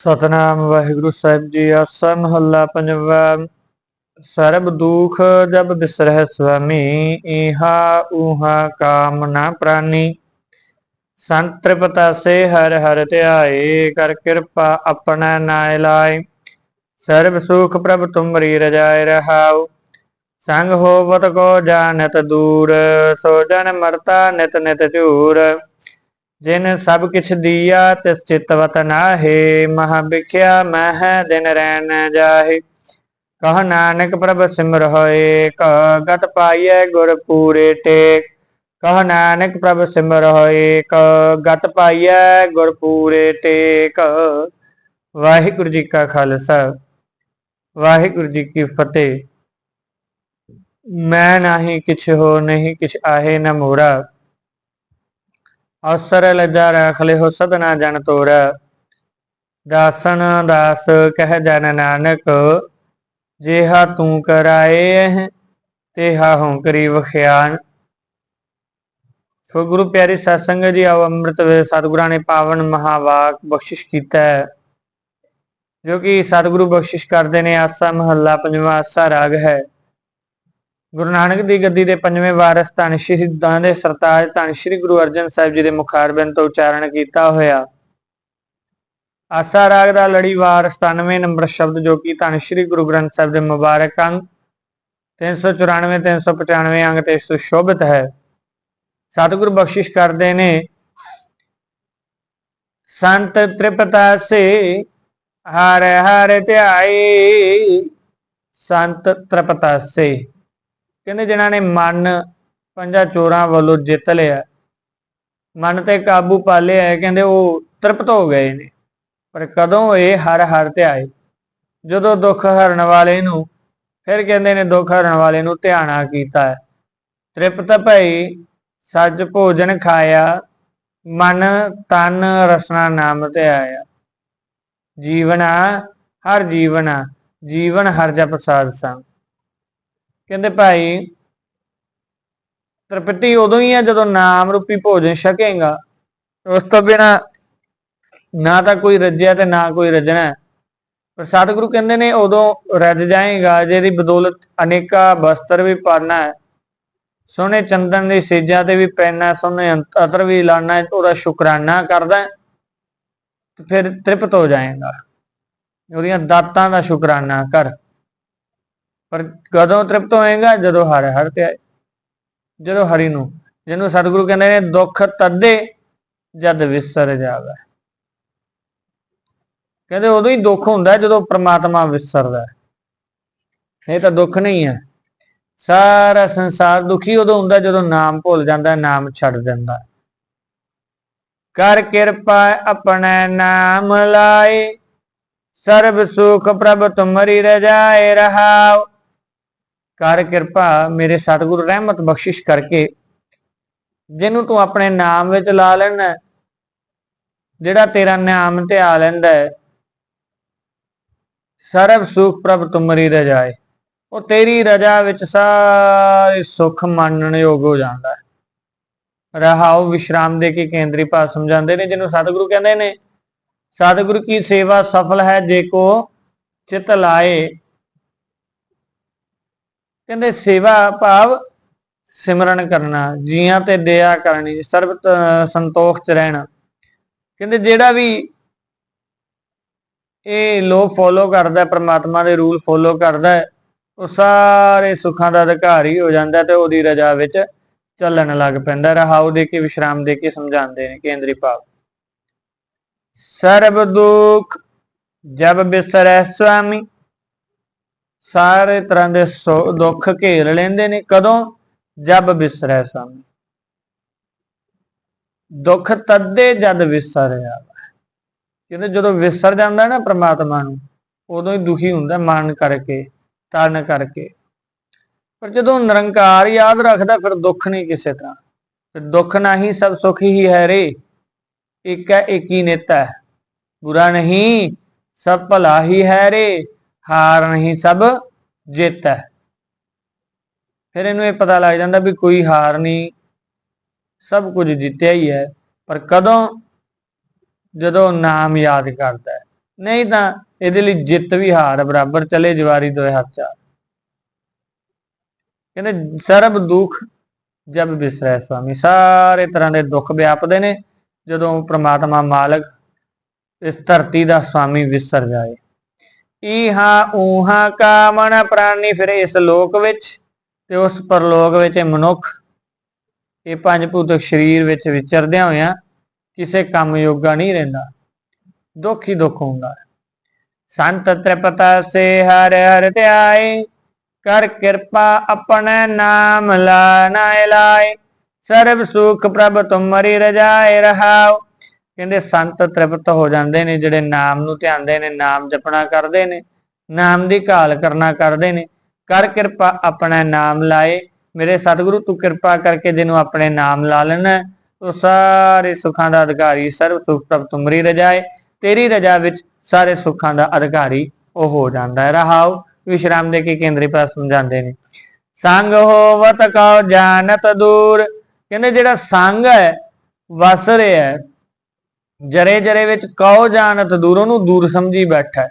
ਸਤਨਾਮ ਵਾਹਿਗੁਰੂ ਸਾਹਿਬ ਜੀ ਆਸਾ ਮਹੱਲਾ ਪੰਜਵਾ। ਸਰਬ ਦੁਖ ਜਬ ਬਿਸਰਹਿ ਸੁਆਮੀ ਇਹਾ ਉਹਾ ਕਾਮ ਨਾ ਪ੍ਰਾਨੀ। ਸੰਤ ਤ੍ਰਿਪਤਾਸੇ ਹਰ ਹਰ ਧਿਆਏ, ਕਰ ਕਿਰਪਾ ਆਪਣਾ ਨਾਇ ਲਾਇ ਸਰਬ ਸੁਖ ਪ੍ਰਭ ਤੁਮਰੀ ਰਜਾਇ ਰਹਾਉ। ਸੰਗ ਹੋਵਤ ਕੋ ਜਾਣਤ ਦੂਰ, ਸੋ ਜਨ ਮਰਤਾ ਨਿਤ ਨਿਤ ਝੂਰ। ਜਿਨ ਸਭ ਕਿਛ ਦੀਆ ਤਿਸ ਚਿਤਵਤ ਨਾਹੇ ਮਹਾ ਵਿਖਿਆ ਮਹਿ ਦਿਨ ਰੈਨ ਜਾਹੇ ਕਹ ਨਾਨਕ ਪ੍ਰਭ ਸਿਮਰ ਹੋਏ ਕ ਗਤ ਪਾਈਐ ਗੁਰ ਪੂਰੇ ਟੇਕ ਕਹ ਨਾਨਕ ਪ੍ਰਭ ਸਿਮਰ ਹੋਏ ਕ ਗਤ ਪਾਈਐ ਗੁਰ ਪੂਰੇ ਟੇਕ ਵਾਹਿਗੁਰੂ ਜੀ ਕਾ ਖਾਲਸਾ ਵਾਹਿਗੁਰੂ ਜੀ ਕੀ ਫਤਿਹ ਮੈਂ ਨਾਹੀ ਕਿਛ ਹੋ ਨਹੀਂ ਕਿਛ ਆਹੇ ਨ ਮੋਰਾ ਅਵਸਰ ਲਜਾ ਰਖ ਲਿਓ ਸਦਨਾ ਜਨ ਤੋਰ। ਦਾਸਨ ਦਾਸ ਕਹਿ ਜਨ ਨਾਨਕ, ਜਿਹਾ ਤੂੰ ਕਰਾਏ ਤੇਹਾ ਹਉ ਕਰੀ ਵਖਿਆਨ। ਸੋ ਗੁਰੂ ਪਿਆਰੇ ਸਤਸੰਗ ਜੀ, ਆਓ ਅੰਮ੍ਰਿਤ ਵੇ ਸਤਿਗੁਰਾਂ ਨੇ ਪਾਵਨ ਮਹਾਵਾਕ ਬਖਸ਼ਿਸ਼ ਕੀਤਾ ਹੈ। ਜੋ ਕਿ ਸਤਿਗੁਰੂ ਬਖਸ਼ਿਸ਼ ਕਰਦੇ ਨੇ, ਆਸਾ ਮਹੱਲਾ, ਪੰਜਵਾਂ ਆਸਾ ਰਾਗ ਹੈ। ਗੁਰੂ ਨਾਨਕ ਦੀ ਗੱਦੀ ਦੇ ਪੰਜਵੇਂ ਵਾਰਿਸ ਧੰਨ ਸ਼ਹੀਦਾਂ ਦੇ ਸਰਤਾਜ ਧੰਨ ਸ਼੍ਰੀ ਗੁਰੂ ਅਰਜਨ ਸਾਹਿਬ ਜੀ ਦੇ ਮੁਖਾਰਬਿੰਦ ਤੋਂ ਉਚਾਰਨ ਕੀਤਾ ਹੋਇਆ। ਆਸਾ ਰਾਗ ਦਾ ਲੜੀਵਾਰ 97 ਨੰਬਰ ਸ਼ਬਦ ਜੋ ਕਿ ਧੰਨ ਸ਼੍ਰੀ ਗੁਰੂ ਗ੍ਰੰਥ ਸਾਹਿਬ ਦੇ ਮੁਬਾਰਕ ਅੰਗ 394 395 ਅੰਗ ਤੇ ਸੁਸ਼ੋਭਿਤ ਹੈ। ਸਤਿਗੁਰ ਬਖਸ਼ਿਸ਼ ਕਰਦੇ ਨੇ, ਸੰਤ ਤ੍ਰਿਪਤਾਸੇ, ਹਰ ਹਰ ਧਿਆਏ ਸੰਤ ਤ੍ਰਿਪਤਾ ਸੇ ਕਹਿੰਦੇ ਜਿਨ੍ਹਾਂ ਨੇ ਮਨ ਪੰਜਾਂ ਚੋਰਾਂ ਵੱਲੋਂ ਜਿੱਤ ਲਿਆ, ਮਨ ਤੇ ਕਾਬੂ ਪਾ ਲਿਆ, ਕਹਿੰਦੇ ਉਹ ਤ੍ਰਿਪਤ ਹੋ ਗਏ ਨੇ। ਪਰ ਕਦੋਂ ਇਹ ਹਰ ਹਰ ਤੇ ਆਏ? ਜਦੋਂ ਦੁੱਖ ਹਰਨ ਵਾਲੇ ਨੂੰ, ਫਿਰ ਕਹਿੰਦੇ ਨੇ ਦੁੱਖ ਹਰਨ ਵਾਲੇ ਨੂੰ ਧਿਆਣਾ ਕੀਤਾ। ਤ੍ਰਿਪਤ ਭਈ ਸੱਜ ਭੋਜਨ ਖਾਇਆ, ਮਨ ਤਨ ਰਸਨਾ ਨਾਮ ਤੇ ਆਇਆ। ਜੀਵਨਾ ਹਰ ਜੀਵਨਾ, ਜੀਵਨ ਹਰ ਜਪ ਸਾਧ ਸੰਗ। ਕਹਿੰਦੇ ਭਾਈ, ਤ੍ਰਿਪਤੀ ਉਦੋਂ ਹੀ ਹੈ ਜਦੋਂ ਨਾਮ ਰੂਪੀ ਭੋਜਨ ਛਕੇਗਾ। ਉਸ ਤੋਂ ਬਿਨਾ ਨਾ ਤਾਂ ਕੋਈ ਰੱਜਿਆ ਤੇ ਨਾ ਕੋਈ ਰੱਜਣਾ। ਪਰ ਸਤਿਗੁਰੂ ਕਹਿੰਦੇ ਨੇ, ਉਦੋਂ ਰੱਜ ਜਾਏਗਾ, ਜਿਹਦੀ ਬਦੌਲਤ ਅਨੇਕਾ ਬਸਤਰ ਵੀ ਪਾਣਾ ਹੈ। ਸੋਹਣੇ ਚੰਦਨ ਦੀ ਸੇਜਾਂ ਤੇ ਵੀ ਪੈਣਾ, ਸੋਹਣੇ ਅਤਰ ਵੀ ਲਾਣਾ ਉਹਦਾ ਸ਼ੁਕਰਾਨਾ ਕਰਦਾ ਤੇ ਫਿਰ ਤ੍ਰਿਪਤ ਹੋ ਜਾਏਗਾ। ਉਹਦੀਆਂ ਦਾਤਾਂ ਦਾ ਸ਼ੁਕਰਾਨਾ ਕਰ। ਪਰ ਕਦੋਂ ਤ੍ਰਿਪਤ ਹੋਏਗਾ? ਜਦੋਂ ਹਰ ਹਰ ਤੇ ਆਏ। ਜਦੋਂ ਹਰੀ ਨੂੰ, ਜਿਹਨੂੰ ਸਤਿਗੁਰੂ ਕਹਿੰਦੇ ਨੇ, ਦੁੱਖ ਤੱਦੇ, ਜਦ ਵਿਸਰ ਜਾਵੇ। ਕਹਿੰਦੇ ਉਦੋਂ ਹੀ ਦੁੱਖ ਹੁੰਦਾ, ਜਦੋਂ ਪ੍ਰਮਾਤਮਾ ਵਿਸਰਦਾ। ਇਹ ਤਾਂ ਦੁੱਖ ਨਹੀਂ ਹੈ। ਸਾਰਾ ਸੰਸਾਰ ਦੁਖੀ ਉਦੋਂ ਹੁੰਦਾ, ਜਦੋਂ ਨਾਮ ਭੁੱਲ ਜਾਂਦਾ, ਨਾਮ ਛੱਡ ਦਿੰਦਾ। ਕਰ ਕਿਰਪਾ ਆਪਣੇ ਨਾਮ ਲਾਏ, ਸਰਬ ਸੁਖ ਪ੍ਰਭ ਤੁਮਰੀ ਰਜਾਏ ਰਹਾਓ। ਕਰ ਕਿਰਪਾ ਮੇਰੇ ਸਤਿਗੁਰੂ ਰਹਿਮਤ ਬਖਸ਼ਿਸ਼ ਕਰਕੇ ਜਿਹਨੂੰ ਤੂੰ ਆਪਣੇ ਨਾਮ ਵਿੱਚ ਲਾ ਲੈਣਾ ਜਿਹੜਾ ਤੇਰਾ ਨਾਮ ਤੇ ਆ ਲੈਂਦਾ ਹੈ, ਸਰਬ ਸੁਖ ਪ੍ਰਭ ਤੁਮਰੀ ਰਜਾਏ ਉਹ ਤੇਰੀ ਰਜਾ ਵਿੱਚ ਸਾਰੇ ਸੁਖ ਮੰਨਣ ਯੋਗ ਹੋ ਜਾਂਦਾ ਹੈ। ਰਹਾਉ ਵਿਸ਼ਰਾਮ ਦੇ ਕੇ ਕੇਂਦਰੀ ਭਾਵ ਸਮਝਾਉਂਦੇ ਨੇ, ਜਿਹਨੂੰ ਸਤਿਗੁਰੂ ਕਹਿੰਦੇ ਨੇ। ਸਤਿਗੁਰੂ ਕੀ ਸੇਵਾ ਸਫਲ ਹੈ ਜੇ ਕੋ ਚਿਤ ਲਾਏ ਕਹਿੰਦੇ ਸੇਵਾ ਭਾਵ ਸਿਮਰਨ ਕਰਨਾ, ਜੀਆਂ ਤੇ ਦਇਆ ਕਰਨੀ, ਸਰਬ ਸੰਤੋਖ ਚ ਰਹਿਣਾ। ਕਹਿੰਦੇ ਜਿਹੜਾ ਵੀ ਇਹ ਲੋਕ ਫੋਲੋ ਕਰਦਾ, ਪ੍ਰਮਾਤਮਾ ਦੇ ਰੂਲ ਫੋਲੋ ਕਰਦਾ, ਉਹ ਸਾਰੇ ਸੁੱਖਾਂ ਦਾ ਅਧਿਕਾਰੀ ਹੋ ਜਾਂਦਾ ਤੇ ਉਹਦੀ ਰਜਾ ਵਿੱਚ ਚੱਲਣ ਲੱਗ ਪੈਂਦਾ। ਰਹਾਉ ਦੇ ਕੇ ਵਿਸ਼ਰਾਮ ਦੇ ਕੇ ਸਮਝਾਉਂਦੇ ਨੇ ਕੇਂਦਰੀ ਭਾਵ। ਸਰਬ ਦੁਖ ਜਬ ਬਿਸਰੈ ਸੁਆਮੀ ਸਾਰੇ ਤਰ੍ਹਾਂ ਦੇ ਦੁੱਖ ਘੇਰ ਲੈਂਦੇ ਨੇ, ਕਦੋਂ? ਜਬ ਵਿਸਰੈ ਸਾਮੀ। ਦੁੱਖ ਤੱਦੇ ਜਦ ਵਿਸਰਿਆ ਕਹਿੰਦੇ ਜਦੋਂ ਵਿਸਰ ਜਾਂਦਾ ਨਾ ਪ੍ਰਮਾਤਮਾ ਨੂੰ, ਉਦੋਂ ਹੀ ਦੁਖੀ ਹੁੰਦਾ ਮਨ ਕਰਕੇ, ਤਨ ਕਰਕੇ। ਪਰ ਜਦੋਂ ਨਿਰੰਕਾਰ ਯਾਦ ਰੱਖਦਾ, ਫਿਰ ਦੁੱਖ ਨਹੀਂ ਕਿਸੇ ਤਰ੍ਹਾਂ। ਫਿਰ ਦੁੱਖ ਨਹੀਂ ਸਭ ਸੁਖ ਹੀ ਹੈ ਰੇ। ਇੱਕ ਹੈ, ਇੱਕ ਹੀ ਨੇਤਾ ਬੁਰਾ ਨਹੀਂ, ਸਭ ਭਲਾ ਹੀ ਹੈ ਰੇ। ਹਾਰ ਨਹੀਂ ਸਭ ਜਿੱਤ ਹੈ। ਫਿਰ ਇਹਨੂੰ ਇਹ ਪਤਾ ਲੱਗ ਜਾਂਦਾ ਵੀ ਕੋਈ ਹਾਰ ਨਹੀਂ, ਸਭ ਕੁਝ ਜਿੱਤਿਆ ਹੀ ਹੈ, ਪਰ ਕਦੋਂ? ਜਦੋਂ ਨਾਮ ਯਾਦ ਕਰਦਾ ਹੈ। ਨਹੀਂ ਤਾਂ ਇਹਦੇ ਲਈ ਜਿੱਤ ਵੀ ਹਾਰ ਬਰਾਬਰ ਚਲੇ ਜਵਾਰੀ ਦੋਏ ਹੱਥ ਚ। ਕਹਿੰਦੇ, ਸਰਬ ਦੁੱਖ ਜਬ ਬਿਸਰੈ ਸੁਆਮੀ। ਸਾਰੇ ਤਰ੍ਹਾਂ ਦੇ ਦੁੱਖ ਵਿਆਪਦੇ ਨੇ। ਜਦੋਂ ਪ੍ਰਮਾਤਮਾ ਮਾਲਕ ਇਸ ਧਰਤੀ ਦਾ ਸੁਆਮੀ ਵਿਸਰ ਜਾਏ। ਈਹਾ ਊਹਾ ਕਾਮਣ ਪ੍ਰਾਨੀ ਫਿਰ ਇਸ ਲੋਕ ਵਿੱਚ ਤੇ ਉਸ ਪਰਲੋਕ ਵਿੱਚ ਇਹ ਮਨੁੱਖ, ਇਹ ਪੰਜ ਭੂਤਕ ਸਰੀਰ ਵਿੱਚ ਵਿਚਰਦਿਆਂ ਹੋਇਆਂ ਕਿਸੇ ਕੰਮ ਯੋਗਾ ਨਹੀਂ ਰਹਿੰਦਾ। ਦੁੱਖ ਹੀ ਦੁੱਖ ਹੁੰਦਾ ਸੰਤ ਤ੍ਰਿਪਤਾ ਸੇ ਹਰ ਹਰ ਧਿਆਏ, ਕਰ ਕਿਰਪਾ ਆਪਣੇ ਨਾਮ ਲਾਣਾ ਲਾਏ ਸਰਬ ਸੁਖ ਪ੍ਰਭ ਤੁਮਰੀ ਰਜਾਏ ਰਹਾਓ। ਕਹਿੰਦੇ ਸੰਤ ਤ੍ਰਿਪਤ ਹੋ ਜਾਂਦੇ ਨੇ, ਜਿਹੜੇ ਨਾਮ ਨੂੰ ਧਿਆਨਦੇ ਨੇ, ਨਾਮ ਜਪਣਾ ਕਰਦੇ ਨੇ, ਨਾਮ ਦੀ ਘਾਲ ਕਰਨਾ ਕਰਦੇ ਨੇ। ਕਰ ਕਿਰਪਾ ਆਪਣਾ ਨਾਮ ਲਾਏ, ਮੇਰੇ ਸਤਿਗੁਰੂ ਤੂੰ ਕਿਰਪਾ ਕਰਕੇ ਜਿਹਨੂੰ ਆਪਣੇ ਨਾਮ ਲਾ ਲੈਣਾ, ਉਹ ਸਾਰੇ ਸੁੱਖਾਂ ਦਾ ਅਧਿਕਾਰੀ ਸਰਵ ਸੁਖ ਪ੍ਰਭ ਤੁਮਰੀ ਰਜਾਏ, ਤੇਰੀ ਰਜਾ ਵਿੱਚ ਸਾਰੇ ਸੁੱਖਾਂ ਦਾ ਅਧਿਕਾਰੀ ਉਹ ਹੋ ਜਾਂਦਾ ਹੈ। ਰਹਾਉ ਵਿਸ਼ਰਾਮ ਦੇ ਕੇ ਕੇਂਦਰੀ ਪਾਸ ਸਮਝਾਉਂਦੇ ਨੇ। ਸੰਗ ਹੋਵਤ ਕਉ ਜਾਣਤ ਦੂਰ। ਕਹਿੰਦੇ ਜਿਹੜਾ ਸੰਗ ਹੈ, ਵਸ ਰਿਹਾ ਹੈ ਜਰੇ ਜਰੇ ਵਿੱਚ ਕਉ ਜਾਣਤ ਦੂਰ, ਉਹਨੂੰ ਦੂਰ ਸਮਝੀ ਬੈਠਾ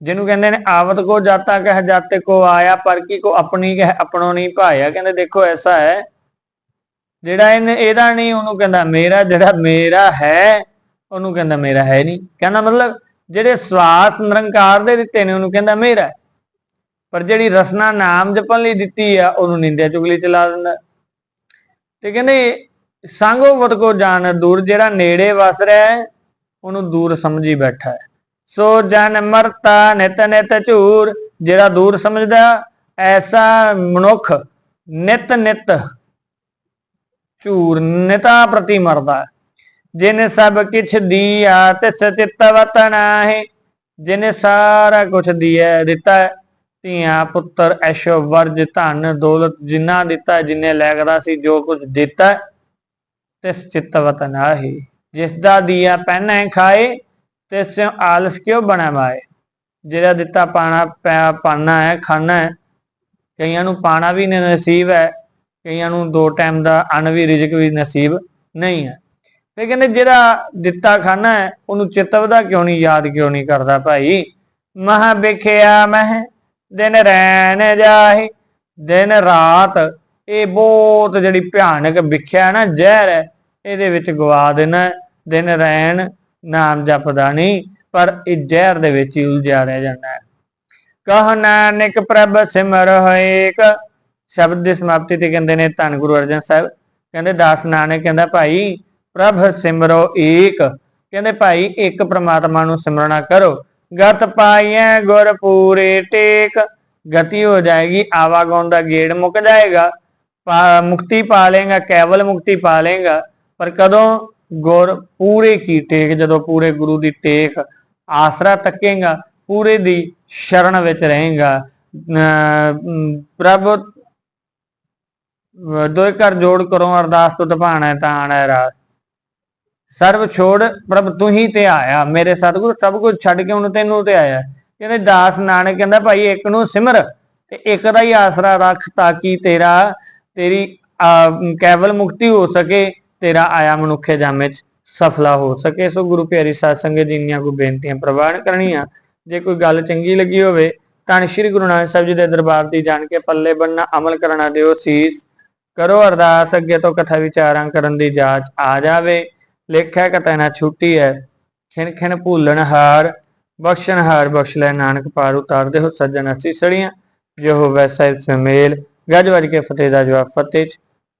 ਜਿਹਨੂੰ ਕਹਿੰਦੇ ਨੇ ਆਵਤ ਕੋ ਜਾਤਾ ਕਹਿ, ਜਾਤੇ ਕੋ ਆਇਆ, ਪਰ ਕੀ ਕੋ ਆਪਣੀ ਕਹਿ, ਆਪਣੋ ਨਹੀਂ ਭਾਇਆ। ਕਹਿੰਦੇ ਦੇਖੋ ਐਸਾ ਹੈ, ਜਿਹੜਾ ਇਹਨੇ, ਇਹਦਾ ਨਹੀਂ, ਉਹਨੂੰ ਕਹਿੰਦਾ ਮੇਰਾ, ਜਿਹੜਾ ਮੇਰਾ ਹੈ, ਉਹਨੂੰ ਕਹਿੰਦਾ ਮੇਰਾ ਹੈ ਨਹੀਂ। ਕਹਿੰਦਾ ਮਤਲਬ ਜਿਹੜੇ ਸਵਾਸ ਨਿਰੰਕਾਰ ਦੇ ਦਿੱਤੇ ਨੇ, ਉਹਨੂੰ ਕਹਿੰਦਾ ਮੇਰਾ ਪਰ ਜਿਹੜੀ ਰਸਨਾ ਨਾਮ ਜਪਣ ਲਈ ਦਿੱਤੀ ਆ, ਉਹਨੂੰ ਨਿੰਦਿਆ ਚੁਗਲੀ ਚ ਲਾ ਦਿੰਦਾ। ਤੇ ਕਹਿੰਦੇ ਸੰਗੋ ਵਤ ਕੋ ਜਾਣ ਦੂਰ, ਜਿਹੜਾ ਨੇੜੇ ਵਸ ਰਿਹਾ ਹੈ, ਉਹਨੂੰ ਦੂਰ ਸਮਝੀ ਬੈਠਾ ਹੈ। ਸੋ ਜਨ ਮਰਤਾ ਨਿਤ ਨਿਤ ਝੂਰ, ਜਿਹੜਾ ਦੂਰ ਸਮਝਦਾ, ਐਸਾ ਮਨੁੱਖ ਨਿਤ ਨਿਤ ਝੂਰ, ਨਿਤਾ ਪ੍ਰਤੀ ਮਰਦਾ ਹੈ। ਜਿਨ ਸਭ ਕਿਛ ਦੀਆ, ਤਿਸ ਚਿੱਤ ਵਤਨ ਹੈ ਜਿਨੇ ਸਾਰਾ ਕੁਛ ਦਿਆ ਦਿੱਤਾ ਧੀਆਂ ਪੁੱਤਰ ਐਸ਼ੋ ਵਰਜ ਧਨ ਦੌਲਤ ਜਿੰਨਾ ਦਿੱਤਾ ਜਿੰਨੇ ਲੈਗਦਾ ਸੀ, ਜੋ ਕੁਝ ਦਿੱਤਾ ਤਿਸ ਚਿੱਤ ਵਤਨ ਜਿਸ ਦਾ ਦੀਆ ਪਹਿਨਾ ਖਾਏ, ਤਿਸ ਆਲਸ ਕਿਉ ਬਣਾਵਾਏ ਜਿਹੜਾ ਦਿੱਤਾ ਪਾਣਾ ਪਾਣਾ ਹੈ, ਖਾਣਾ ਹੈ, ਕਈਆਂ ਨੂੰ ਪਾਣਾ ਵੀ ਨਸੀਬ ਹੈ, ਕਈਆਂ ਨੂੰ ਦੋ ਟਾਈਮ ਦਾ ਅੰਨ ਵੀ, ਰਿਜ਼ਕ ਵੀ ਨਸੀਬ ਨਹੀਂ ਹੈ। ਤੇ ਕਹਿੰਦੇ ਜਿਹੜਾ ਦਿੱਤਾ ਖਾਣਾ ਹੈ, ਉਹਨੂੰ ਚਿਤਵਦਾ ਕਿਉਂ ਨਹੀਂ, ਯਾਦ ਕਿਉਂ ਨਹੀਂ ਕਰਦਾ ਭਾਈ? ਮਹਾ ਵਿਖਿਆ ਮਹਿ, ਦਿਨ ਰੈਣ ਜਾਹੇ, ਦਿਨ ਰਾਤ ਇਹ ਬਹੁਤ ਜਿਹੜੀ ਭਿਆਨਕ ਵਿਖਿਆ ਨਾ ਜ਼ਹਿਰ ਹੈ, ਇਹਦੇ ਵਿੱਚ ਗਵਾ ਦੇਣਾ ਦਿਨ ਰਹਿਣ ਨਾਮ ਜਪਦਾ ਨਹੀਂ, ਪਰ ਇਹ ਜ਼ਹਿਰ ਦੇ ਵਿੱਚ ਹੀ ਉਲਝਿਆ ਰਹਿ ਜਾਂਦਾ ਹੈ। ਕਹ ਨਾਨਕ ਪ੍ਰਭ ਸਿਮਰ ਹੋਏਕ, ਸ਼ਬਦ ਦੀ ਸਮਾਪਤੀ ਤੇ ਕਹਿੰਦੇ ਨੇ ਧੰਨ ਗੁਰੂ ਅਰਜਨ ਸਾਹਿਬ। ਕਹਿੰਦੇ ਦਾਸ ਨਾਨਕ ਕਹਿੰਦਾ, ਭਾਈ, ਪ੍ਰਭ ਸਿਮਰੋ ਏਕ। ਕਹਿੰਦੇ, ਭਾਈ, ਇੱਕ ਪ੍ਰਮਾਤਮਾ ਨੂੰ ਸਿਮਰਨਾ ਕਰੋ। ਗਤ ਪਾਈਐ ਗੁਰ ਪੂਰੇ ਟੇਕ। ਗਤੀ ਹੋ ਜਾਏਗੀ ਆਵਾਗੌਣ ਦਾ ਗੇੜ ਮੁੱਕ ਜਾਏਗਾ। ਮੁਕਤੀ ਪਾ ਲੇਗਾ ਕੇਵਲ ਮੁਕਤੀ ਪਾ ਲੇਗਾ ਪਰ ਕਦੋਂ ਗੁਰ ਪੂਰੇ ਕੀ ਟੇਕ, ਜਦੋਂ ਪੂਰੇ ਗੁਰੂ ਦੀ ਟੇਕ ਆਸਰਾ ਤੱਕੇਗਾ, ਪੂਰੇ ਦੀ ਸ਼ਰਨ ਵਿੱਚ ਰਹੇਗਾ। ਅਮ, ਪ੍ਰਭ ਦੋਇ ਕਰ ਜੋੜ ਕਰੋ, ਅਰਦਾਸ ਤੋਂ ਭਾਣੈ ਤਾਂ ਆਣਾ ਰਾਸ। ਸਰਬ ਛੋੜ, ਪ੍ਰਭ, ਤੂੰ ਹੀ ਤੇ ਆਇਆ। ਮੇਰੇ ਸਤਿਗੁਰ, ਸਭ ਕੁਝ ਛੱਡ ਕੇ ਹੁਣ ਤੈਨੂੰ ਤੇ ਆਇਆ। ਕਹਿੰਦੇ ਦਾਸ ਨਾਨਕ ਕਹਿੰਦਾ, ਭਾਈ, ਇੱਕ ਨੂੰ ਸਿਮਰ ਤੇ ਇੱਕ ਦਾ ਹੀ ਆਸਰਾ ਰੱਖ ਤਾਂ ਕਿ ਤੇਰਾ ਤੇਰੀ ਅਹ, ਕੇਵਲ ਮੁਕਤੀ ਹੋ ਸਕੇ ਤੇਰਾ ਆਇਆ ਮਨੁੱਖੇ ਜਾਮੇ ਚ ਸਫਲਾ ਹੋ ਸਕੇ। ਸੋ ਗੁਰੂ ਪਿਆਰੀ ਸਾਧ ਸੰਗਤ ਜੀ ਦੀਆਂ ਕੋਈ ਬੇਨਤੀਆਂ ਪ੍ਰਵਾਨ ਕਰਨੀਆਂ। ਜੇ ਕੋਈ ਗੱਲ ਚੰਗੀ ਲੱਗੀ ਹੋਵੇ ਤਾਂ ਸ਼੍ਰੀ ਗੁਰੂ ਨਾਨਕ ਸਾਹਿਬ ਜੀ ਦੇ ਦਰਬਾਰ ਦੀ ਜਾਣ ਕੇ ਪੱਲੇ ਬੰਨਣਾ ਅਮਲ ਕਰਨਾ ਦਿਓ। ਸੀਸ ਕਰੋ ਅਰਦਾਸ ਅੱਗੇ ਤੋਂ ਕਥਾ ਵਿਚਾਰਾਂ ਕਰਨ ਦੀ ਜਾਚ ਆ ਜਾਵੇ। ਲੇਖਿਆ ਕਤੈ ਨਾ ਛੁੱਟੀ ਹੈ ਖਿਣ ਖਿਣ ਭੂਲਣ ਹਾਰ ਬਖਸ਼ਣ ਹਾਰ ਬਖਸ਼ ਲੈ। ਨਾਨਕ ਪਾਰ ਉਤਾਰਦੇ ਹੋ ਸੱਜਣ ਅਸੀਂ ਸੜੀਆਂ ਜੋ ਹੋਵੇ ਸਾਹਿਬ ਸਮੇਲ। ਗੱਜ ਵੱਜ ਕੇ ਫਤਿਹ ਦਾ ਜਵਾਬ, ਫਤਿਹ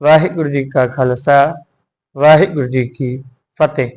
ਵਾਹਿਗੁਰੂ ਜੀ ਕਾ ਖਾਲਸਾ, ਵਾਹਿਗੁਰੂ ਜੀ ਕੀ ਫਤਿਹ।